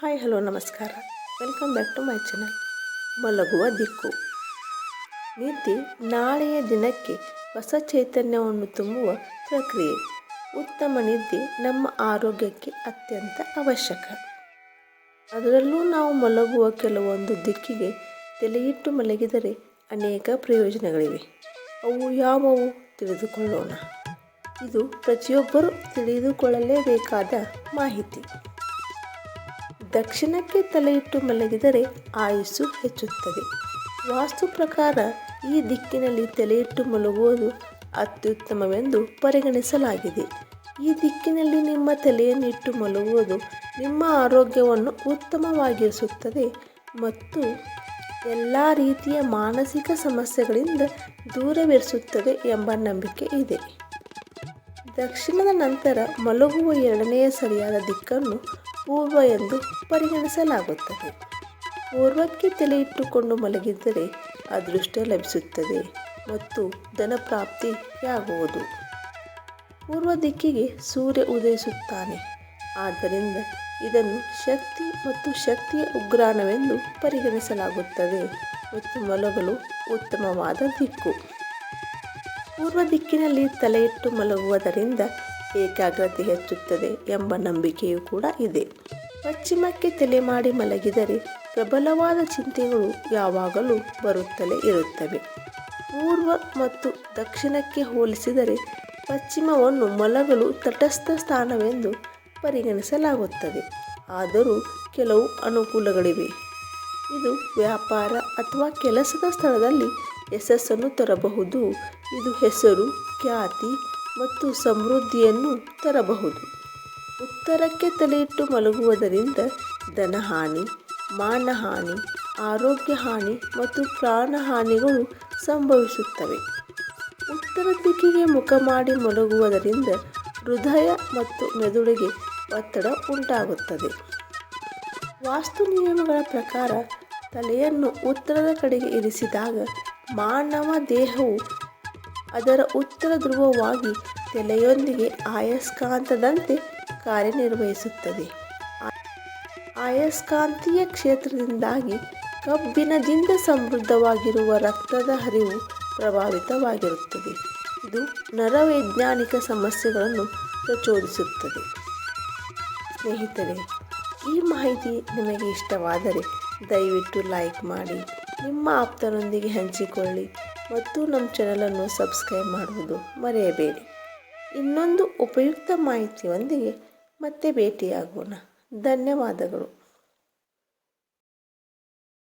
Hi, hello, ನಮಸ್ಕಾರ. Welcome back to my channel ಮಲಗುವ ದಿಕ್ಕು. ನಿದ್ದೆ ನಾಳೆಯ ದಿನಕ್ಕೆ ಹೊಸ ಚೈತನ್ಯವನ್ನು ತುಂಬುವ ಪ್ರಕ್ರಿಯೆ. ಉತ್ತಮ ನಿದ್ದೆ ನಮ್ಮ ಆರೋಗ್ಯಕ್ಕೆ ಅತ್ಯಂತ ಅವಶ್ಯಕ. ಅದರಲ್ಲೂ ನಾವು ಮಲಗುವ ಕೆಲವೊಂದು ದಿಕ್ಕಿಗೆ ತಲೆಯಿಟ್ಟು ಮಲಗಿದರೆ ಅನೇಕ ಪ್ರಯೋಜನಗಳಿವೆ. ಅವು ಯಾವುವು? ತಿಳಿದುಕೊಳ್ಳೋಣ. ಇದು ಪ್ರತಿಯೊಬ್ಬರೂ ತಿಳಿದುಕೊಳ್ಳಲೇಬೇಕಾದ ಮಾಹಿತಿ. ದಕ್ಷಿಣಕ್ಕೆ ತಲೆಯಿಟ್ಟು ಮಲಗಿದರೆ ಆಯುಸ್ಸು ಹೆಚ್ಚುತ್ತದೆ. ವಾಸ್ತು ಪ್ರಕಾರ ಈ ದಿಕ್ಕಿನಲ್ಲಿ ತಲೆಯಿಟ್ಟು ಮಲಗುವುದು ಅತ್ಯುತ್ತಮವೆಂದು ಪರಿಗಣಿಸಲಾಗಿದೆ. ಈ ದಿಕ್ಕಿನಲ್ಲಿ ನಿಮ್ಮ ತಲೆಯನ್ನಿಟ್ಟು ಮಲಗುವುದು ನಿಮ್ಮ ಆರೋಗ್ಯವನ್ನು ಉತ್ತಮವಾಗಿರಿಸುತ್ತದೆ ಮತ್ತು ಎಲ್ಲ ರೀತಿಯ ಮಾನಸಿಕ ಸಮಸ್ಯೆಗಳಿಂದ ದೂರವಿರಿಸುತ್ತದೆ ಎಂಬ ನಂಬಿಕೆ ಇದೆ. ದಕ್ಷಿಣದ ನಂತರ ಮಲಗುವ ಎರಡನೆಯ ಸರಿಯಾದ ದಿಕ್ಕನ್ನು ಪೂರ್ವ ಎಂದು ಪರಿಗಣಿಸಲಾಗುತ್ತದೆ. ಪೂರ್ವಕ್ಕೆ ತಲೆ ಇಟ್ಟುಕೊಂಡು ಮಲಗಿದ್ದರೆ ಅದೃಷ್ಟ ಲಭಿಸುತ್ತದೆ ಮತ್ತು ಧನಪ್ರಾಪ್ತಿಯಾಗುವುದು ಪೂರ್ವ ದಿಕ್ಕಿಗೆ ಸೂರ್ಯ ಉದಯಿಸುತ್ತಾನೆ. ಆದ್ದರಿಂದ ಇದನ್ನು ಶಕ್ತಿ ಮತ್ತು ಶಕ್ತಿಯ ಉಗ್ರಾಣವೆಂದು ಪರಿಗಣಿಸಲಾಗುತ್ತದೆ ಮತ್ತು ಮಲಗಲು ಉತ್ತಮವಾದ ದಿಕ್ಕು. ಪೂರ್ವ ದಿಕ್ಕಿನಲ್ಲಿ ತಲೆಯಿಟ್ಟು ಮಲಗುವುದರಿಂದ ಏಕಾಗ್ರತೆ ಹೆಚ್ಚುತ್ತದೆ ಎಂಬ ನಂಬಿಕೆಯೂ ಕೂಡ ಇದೆ. ಪಶ್ಚಿಮಕ್ಕೆ ತಲೆ ಮಾಡಿ ಮಲಗಿದರೆ ಪ್ರಬಲವಾದ ಚಿಂತೆಗಳು ಯಾವಾಗಲೂ ಬರುತ್ತಲೇ ಇರುತ್ತವೆ. ಪೂರ್ವ ಮತ್ತು ದಕ್ಷಿಣಕ್ಕೆ ಹೋಲಿಸಿದರೆ ಪಶ್ಚಿಮವನ್ನು ಮಲಗಲು ತಟಸ್ಥ ಸ್ಥಾನವೆಂದು ಪರಿಗಣಿಸಲಾಗುತ್ತದೆ. ಆದರೂ ಕೆಲವು ಅನುಕೂಲಗಳಿವೆ. ಇದು ವ್ಯಾಪಾರ ಅಥವಾ ಕೆಲಸದ ಸ್ಥಳದಲ್ಲಿ ಯಶಸ್ಸನ್ನು ತರಬಹುದು. ಇದು ಹೆಸರು, ಖ್ಯಾತಿ ಮತ್ತು ಸಮೃದ್ಧಿಯನ್ನು ತರಬಹುದು. ಉತ್ತರಕ್ಕೆ ತಲೆಯಿಟ್ಟು ಮಲಗುವುದರಿಂದ ಧನಹಾನಿ ಮಾನಹಾನಿ ಆರೋಗ್ಯ ಹಾನಿ ಮತ್ತು ಪ್ರಾಣಹಾನಿಗಳು ಸಂಭವಿಸುತ್ತವೆ. ಉತ್ತರ ದಿಕ್ಕಿಗೆ ಮುಖ ಮಾಡಿ ಮಲಗುವುದರಿಂದ ಹೃದಯ ಮತ್ತು ಮೆದುಳಿಗೆ ಒತ್ತಡ ಉಂಟಾಗುತ್ತದೆ. ವಾಸ್ತು ನಿಯಮಗಳ ಪ್ರಕಾರ ತಲೆಯನ್ನು ಉತ್ತರದ ಕಡೆಗೆ ಇರಿಸಿದಾಗ ಮಾನವ ದೇಹವು ಅದರ ಉತ್ತರ ಧ್ರುವವಾಗಿ ತಲೆಯೊಂದಿಗೆ ಆಯಸ್ಕಾಂತದಂತೆ ಕಾರ್ಯನಿರ್ವಹಿಸುತ್ತದೆ. ಆಯಸ್ಕಾಂತೀಯ ಕ್ಷೇತ್ರದಿಂದಾಗಿ ಕಬ್ಬಿಣದಿಂದ ಸಮೃದ್ಧವಾಗಿರುವ ರಕ್ತದ ಹರಿವು ಪ್ರಭಾವಿತವಾಗಿರುತ್ತದೆ. ಇದು ನರವೈಜ್ಞಾನಿಕ ಸಮಸ್ಯೆಗಳನ್ನು ಪ್ರಚೋದಿಸುತ್ತದೆ. ಸ್ನೇಹಿತರೆ, ಈ ಮಾಹಿತಿ ನಿಮಗೆ ಇಷ್ಟವಾದರೆ ದಯವಿಟ್ಟು ಲೈಕ್ ಮಾಡಿ, ನಿಮ್ಮ ಆಪ್ತರೊಂದಿಗೆ ಹಂಚಿಕೊಳ್ಳಿ. ಮತ್ತು ನಮ್ಮ ಚಾನಲನ್ನು ಸಬ್ಸ್ಕ್ರೈಬ್ ಮಾಡುವುದು ಮರೆಯಬೇಡಿ. ಇನ್ನೊಂದು ಉಪಯುಕ್ತ ಮಾಹಿತಿಯೊಂದಿಗೆ ಮತ್ತೆ ಭೇಟಿಯಾಗೋಣ. ಧನ್ಯವಾದಗಳು.